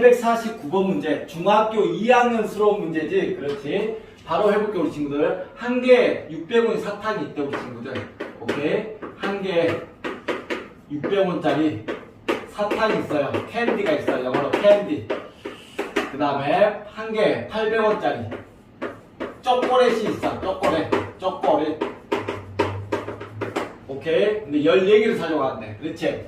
249번 문제. 중학교 2학년스러운 문제지. 그렇지. 바로 해볼게, 우리 친구들. 한 개에 600원 사탕이 있대, 우리 친구들. 오케이? 한 개에 600원짜리 사탕이 있어요. 캔디가 있어요. 영어로 캔디. 그 다음에 한 개에 800원짜리 초콜릿이 있어. 초콜릿. 초콜릿. 오케이? 근데 14개를 사려고 하는데. 그렇지?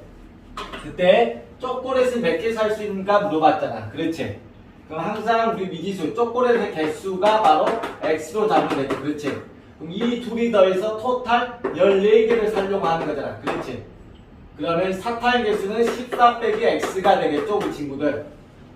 그때 초콜릿을 몇 개 살 수 있는가 물어봤잖아. 그렇지? 그럼 항상 우리 미지수, 초콜릿의 개수가 바로 X로 잡으면 되지. 그렇지? 그럼 이 둘이 더해서 토탈 14개를 살려고 하는 거잖아. 그렇지? 그러면 사탕의 개수는 14 빼기 X가 되겠죠, 우리 친구들?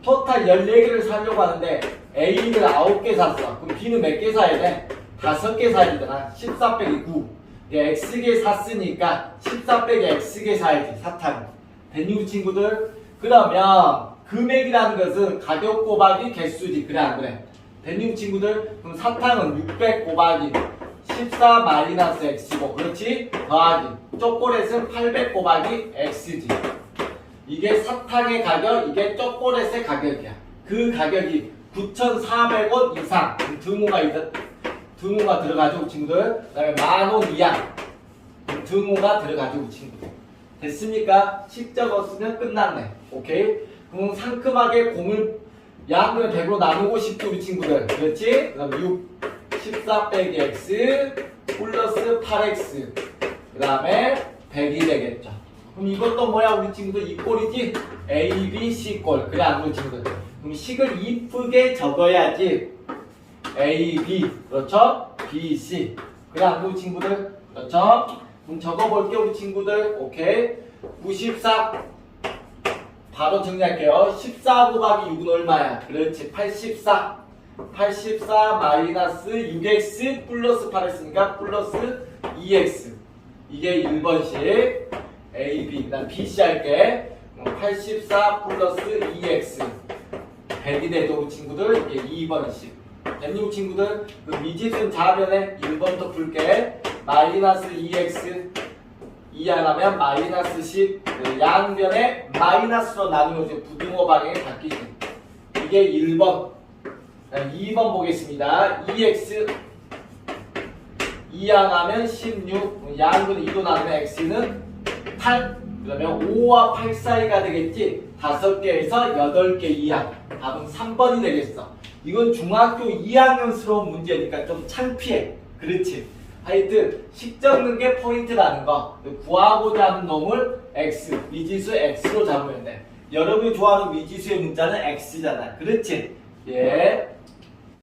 토탈 14개를 사려고 하는데 A를 9개 샀어. 그럼 B는 몇 개 사야 돼? 5개 사야 되잖아. 14 빼기 9. 이게 X개 샀으니까 14 빼기 X개 사야지, 사탕. 됐니, 친구들? 그러면 금액이라는 것은 가격 곱하기 개수지. 그래, 안 그래? 됐니, 친구들? 그럼 사탕은 600 곱하기 14 마이너스 X고, 그렇지? 더하기. 초콜릿은 800 곱하기 X지. 이게 사탕의 가격, 이게 초콜릿의 가격이야. 그 가격이 9,400원 이상 등호가 있다. 등호가 들어가지고 친구들. 그 다음에 만원 이하 등호가 들어가지고 친구들. 됐습니까? 식 적었으면 끝났네. 오케이? 그럼 상큼하게 공을 양분의 100으로 나누고 싶죠 우리 친구들. 그렇지? 그 다음 6 14 빼기 x 플러스 8x 그 다음에 100이 되겠죠. 그럼 이것도 뭐야 우리 친구들 이 꼴이지? A, B, C 꼴 그래 안 우리 친구들 그럼 식을 이쁘게 적어야지 A, B 그렇죠? B, C 그래 안 우리 친구들 그렇죠? 그럼 적어볼게 우리 친구들. 오케이. 94 바로 정리할게요. 14 곱하기 6은 얼마야? 그렇지 84 84 마이너스 6x 플러스 8 했으니까 플러스 2x 이게 1번식 A, B. 그 다음 BC 할게. 84 플러스 2x 100이 되죠 우리 친구들? 이게 2번식 됐니 친구들? 그 미지수는 좌변에 1번부터 풀게 마이너스 2x 2 하나면 마이너스 10그 양변에 마이너스로 나누면 이제 부등호 방향이 바뀌지 이게 1번. 2번 보겠습니다. 2x 2항하면 16 양분 2로 나누면 x는 8 그러면 5와 8 사이가 되겠지? 5개에서 8개 이하 답은 3번이 되겠어. 이건 중학교 2학년스러운 문제니까 좀 창피해. 그렇지 하여튼 식 적는 게 포인트라는 거. 구하고자 하는 놈을 x 미지수 x로 잡으면 돼. 여러분이 좋아하는 미지수의 문자는 x잖아. 그렇지? 예